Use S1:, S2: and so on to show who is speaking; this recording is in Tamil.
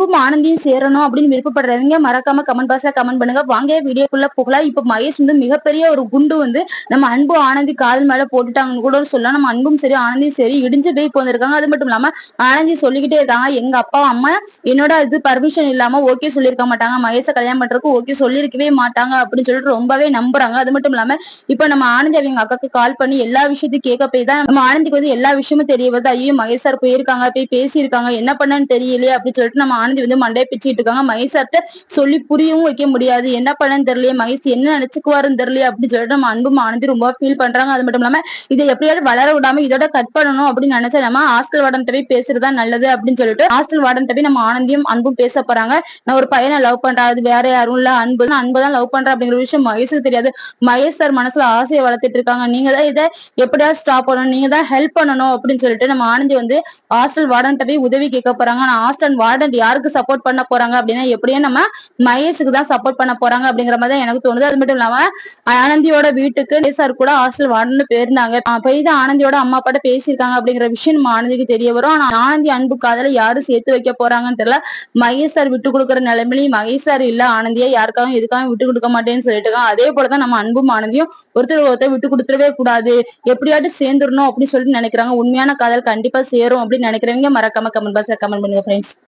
S1: அன்பும் ஆனந்தியும் சேரணும் அப்படின்னு விருப்பப்படுறவங்க மறக்காம கமெண்ட் பாக்ஸ்ல கமெண்ட் பண்ணுங்க. வாங்க வீடியோக்குள்ள போகலாம். இப்ப மகேஷ் வந்து மிகப்பெரிய ஒரு குண்டு வந்து நம்ம அன்பு ஆனந்தி காதல் மேல போட்டுட்டாங்கன்னு கூட சொல்லலாம். நம்ம அன்பும் சரி ஆனந்தியும் சரி இடிஞ்சு போய் போந்திருக்காங்க அது மட்டும் இல்லாம ஆனந்தி சொல்லிக்கிட்டே இருக்காங்க. எங்க அப்பா அம்மா என்னோட இது பர்மிஷன் இல்லாம ஓகே சொல்லியிருக்க மாட்டாங்க. மகேஷ கல்யாணம் பண்றதுக்கு ஓகே சொல்லியிருக்கவே மாட்டாங்க அப்படின்னு சொல்லிட்டு ரொம்பவே நம்புறாங்க. அது மட்டும் இல்லாம இப்ப நம்ம ஆனந்தி அவங்க அக்காக்கு கால் பண்ணி எல்லா விஷயத்தையும் கேட்க போய் தான் நம்ம ஆனந்திக்கு வந்து எல்லா விஷயமும் தெரிய வருது. ஐயோ மகேஷ் சார் போயிருக்காங்க போய் பேசியிருக்காங்க. என்ன பண்ணன்னு தெரியலையே அப்படின்னு சொல்லிட்டு நம்ம ஆனந்தி வந்து மண்டையை பிச்சுக்கிட்டு இருக்காங்க. மகேஷ் சார்ட்ட சொல்லி புரியவும் வைக்க முடியாது. என்ன பண்ணன்னு தெரியலையே. மகேஷ் என்ன நினைச்சுக்குவாருன்னு தெரியலையே அப்படின்னு சொல்லிட்டு நம்ம அன்பும் ஆனந்தி ரொம்ப ஃபீல் பண்றாங்க. அது மட்டும் இல்லாம இதை எப்படியாவது வளர விடாம இதோட கட் பண்ணணும் அப்படின்னு நினைச்சா நம்ம ஹாஸ்டல் வார்டன் போய் பேசுறதா நல்லது அப்படின்னு சொல்லிட்டு ஹாஸ்டல் வார்டன் போய் நம்ம ஆனந்தியும் அன்பும் பேச போறாங்க. நான் ஒரு பையனை லவ் பண்றேன். அது வேற யாரும் இல்ல. அன்பு தான் அன்பு தான் லவ் பண்றேன் அப்படிங்கிற விஷயம் மகேஷுக்கு தெரியாது. மகேஷ் சார் மனசுல ஆசையை வளர்த்துட்டு இருக்காங்க. நீங்க தான் இதை எப்படியாவது ஸ்டாப் பண்ணணும். நீங்க தான் ஹெல்ப் பண்ணணும் அப்படின்னு சொல்லிட்டு நம்ம ஆனந்தி வந்து ஹாஸ்டல் வார்டன் போய் உதவி கேட்க போறாங்க. ஆனா ஹாஸ்டல் வார்டன் யாருக்கு சப்போர்ட் பண்ண போறாங்க அப்படின்னா எப்படியும் நம்ம மகேஷுக்கு தான் சப்போர்ட் பண்ண போறாங்க அப்படிங்கிற மாதிரி தான் எனக்கு தோணுது. அது மட்டும் இல்லாம ஆனந்தியோட வீட்டுக்கு சார் கூட ஹாஸ்டல் வார்டன் போயிருந்தாங்க. போய் தான் ஆனந்தியோட அம்மா அப்பாட்ட பேசியிருக்காங்க அப்படிங்கிற விஷயம் நம்ம ஆனந்திக்கு தெரிய வரும். ஆனா ஆனந்தி அன்பு காதல யாரு சேர்த்து வைக்க போறாங்கன்னு தெரியல. மகேஷ் சார் விட்டு கொடுக்குற நிலைமையிலையும் மகேஷ் சார் இல்ல ஆனந்தியா யாருக்காகவும் எதுக்காகவும் விட்டு கொடுக்க மாட்டேன்னு சொல்லிட்டு இருக்காங்க. அதே போலதான் நம்ம அன்பும் ஆனந்தியும் ஒருத்தர் ஒருத்தர் விட்டு கொடுத்துடவே கூடாது. எப்படியாட்டு சேர்ந்துடணும் அப்படின்னு சொல்லிட்டு நினைக்கிறாங்க. உண்மையான காதல் கண்டிப்பா சேரும் அப்படின்னு நினைக்கிறவங்க மறக்காம கமெண்ட் பாக்ஸ்ல கமெண்ட் பண்ணுங்க ஃப்ரெண்ட்ஸ்